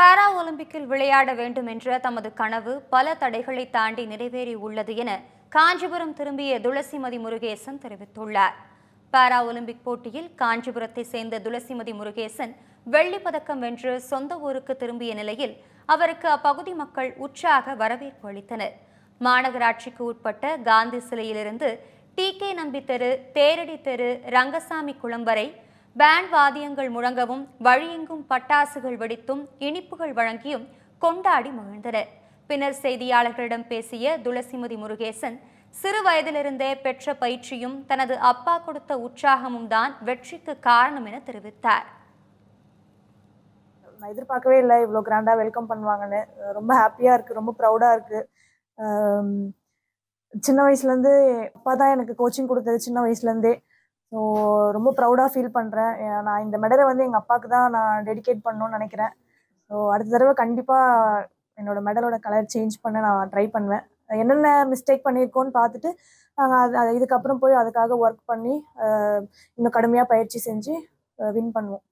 பாரா ஒலிம்பிக்கில் விளையாட வேண்டும் என்ற தமது கனவு பல தடைகளை தாண்டி நிறைவேறி உள்ளது என காஞ்சிபுரம் திரும்பிய துளசிமதி முருகேசன் தெரிவித்துள்ளார். பாரா ஒலிம்பிக் போட்டியில் காஞ்சிபுரத்தை சேர்ந்த துளசிமதி முருகேசன் வெள்ளி பதக்கம் வென்று சொந்த ஊருக்கு திரும்பிய நிலையில் அவருக்கு அப்பகுதி மக்கள் உற்சாக வரவேற்பு அளித்தனர். மாநகராட்சிக்கு உட்பட்ட காந்தி சிலையிலிருந்து டி கே நம்பி தெரு தேரடி தெரு ரங்கசாமி குளம் வரை பேண்ட் வாத்தியங்கள் முழங்கவும் வழியெங்கும் பட்டாசுகள் வெடித்தும் இனிப்புகள் வழங்கியும் கொண்டாடி மகிழ்ந்தனர். பின்னர் செய்தியாளர்களிடம் பேசிய துளசிமதி முருகேசன் சிறு வயதிலிருந்தே பெற்ற பயிற்சியும் தனது அப்பா கொடுத்த உற்சாகமும் தான் வெற்றிக்கு காரணம் என தெரிவித்தார். நான் எதிர்பார்க்கவே இல்லை இவ்வளோ கிராண்டாக வெல்கம் பண்ணுவாங்கன்னு. ரொம்ப ஹாப்பியாக இருக்குது ரொம்ப ப்ரௌடாக இருக்குது சின்ன வயசுலேருந்து அப்பா தான் எனக்கு கோச்சிங் கொடுத்தது சின்ன வயசுலேருந்தே ஸோ ரொம்ப ப்ரௌடாக ஃபீல் பண்ணுறேன் நான் இந்த மெடலை வந்து எங்கள் அப்பாவுக்கு தான் நான் டெடிகேட் பண்ணணும்னு நினைக்கிறேன். ஸோ அடுத்த தடவை கண்டிப்பாக என்னோட மெடலோட கலர் சேஞ்ச் பண்ண நான் ட்ரை பண்ணுவேன். என்னென்ன மிஸ்டேக் பண்ணியிருக்கோன்னு பார்த்துட்டு நாங்கள் அது இதுக்கப்புறம் போய் அதுக்காக ஒர்க் பண்ணி இன்னும் கடுமையாக பயிற்சி செஞ்சு வின் பண்ணுவோம்.